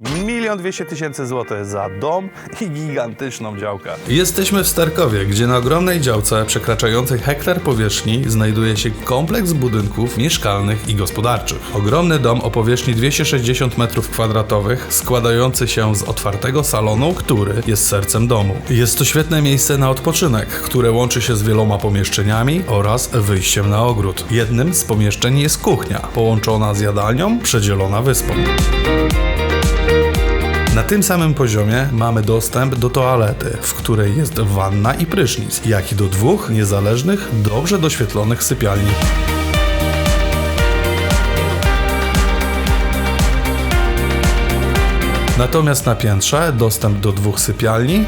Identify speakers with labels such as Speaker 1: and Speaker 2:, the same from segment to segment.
Speaker 1: Milion dwieście tysięcy złotych za dom i gigantyczną działkę.
Speaker 2: Jesteśmy w Starkowie, gdzie na ogromnej działce przekraczającej hektar powierzchni znajduje się kompleks budynków mieszkalnych i gospodarczych. Ogromny dom o powierzchni 260 m2 składający się z otwartego salonu, który jest sercem domu. Jest to świetne miejsce na odpoczynek, które łączy się z wieloma pomieszczeniami oraz wyjściem na ogród. Jednym z pomieszczeń jest kuchnia, połączona z jadalnią, przedzielona wyspą. Na tym samym poziomie mamy dostęp do toalety, w której jest wanna i prysznic, jak i do dwóch niezależnych, dobrze doświetlonych sypialni. Natomiast na piętrze dostęp do dwóch sypialni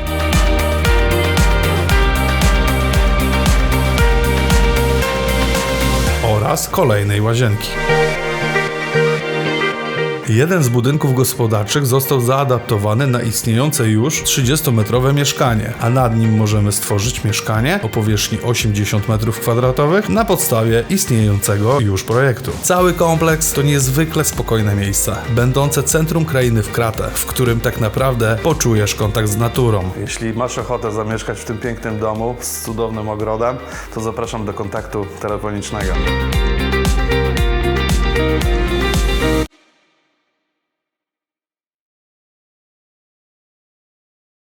Speaker 2: oraz kolejnej łazienki. Jeden z budynków gospodarczych został zaadaptowany na istniejące już 30-metrowe mieszkanie, a nad nim możemy stworzyć mieszkanie o powierzchni 80 m2 na podstawie istniejącego już projektu. Cały kompleks to niezwykle spokojne miejsce, będące centrum krainy w Kratę, w którym tak naprawdę poczujesz kontakt z naturą.
Speaker 1: Jeśli masz ochotę zamieszkać w tym pięknym domu z cudownym ogrodem, to zapraszam do kontaktu telefonicznego.